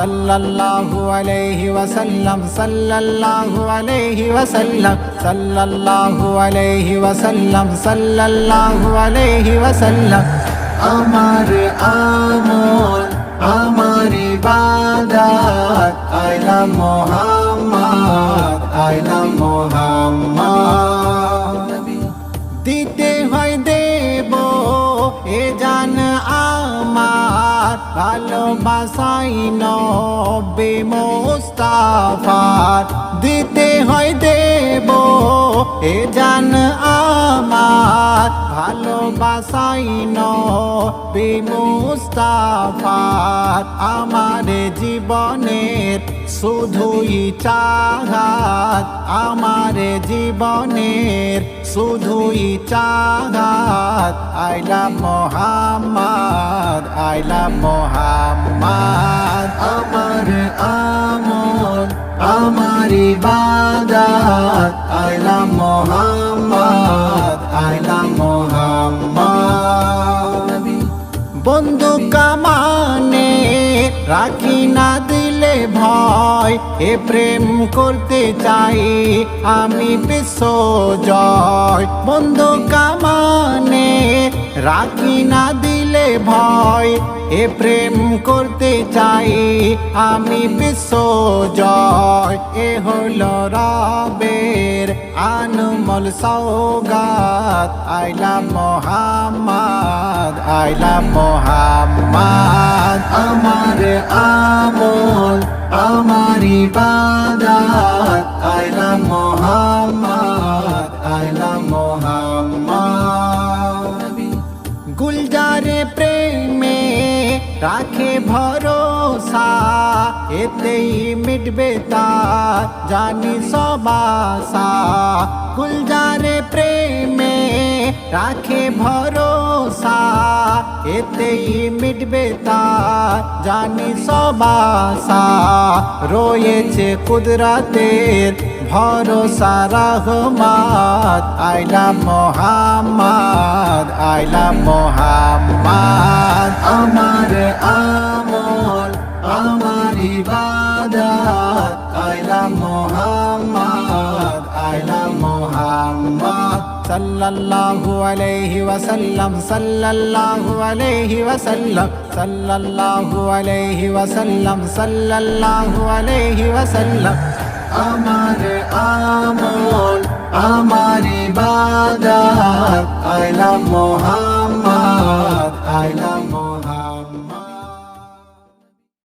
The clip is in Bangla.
Sallallahu alayhi wa sallam sallallahu alayhi wa sallam sallallahu alayhi wa sallam sallallahu alayhi wa sallam আমার আমল আমার ইবাদত I love Muhammad I ভালোবাসাই নবে মোস্তাফার। দিতে হয় দেব এ জান আমার। ভালোবাসাই নবে মোস্তাফার। আমার জীবনের শুধুই চাহাত আমার জীবনের শুধুই চাহাত আইলা মোহাম্মদ আইলা মোহাম্মদ। আমার আমল, আমার ইবাদত। আইলা মোহাম্মদ আইলা মোহাম্মদ। বন্ধু কামানে, রাখি না দিলে ভয়। এ প্রেম করতে চাই, আমি বিশ্ব জয়। বন্ধু কামানে রাখি না দিলে ভয়, এ প্রেম করতে চাই, আমি বিশ্ব জয়। এ হলো রবের আনুমল সৌগাত আইলা মোহাম্মদ আইলা মোহাম্মদ। আমার আমল আমার ইবাদত আইলা মোহাম্মদ আইলা মোহাম্মদ গুলজারে প্রেমে রাখে ভরসা এতেই মিটবে তা জানি সবাসা গুলজারে প্রেমে রাখে ভরসা, এতেই মিটবে তা জানি সবাসা রয়েছে কুদরাতের ভরসা, রহমাত। আইলা মোহাম্মদ আইলা মোহাম্মদ। আমার আমল, আমার ইবাদত। আইলা মোহাম্মদ আইলা মোহাম্মদ। সাল্লাল্লাহু আলাইহি ওয়াসাল্লাম, সাল্লাল্লাহু আলাইহি ওয়াসাল্লাম, সাল্লাল্লাহু আলাইহি ওয়াসাল্লাম, সাল্লাল্লাহু আলাইহি ওয়াসাল্লাম। আমার আমল, আমার ইবাদত আইলা মোহাম্মদ আইলা মোহাম্মদ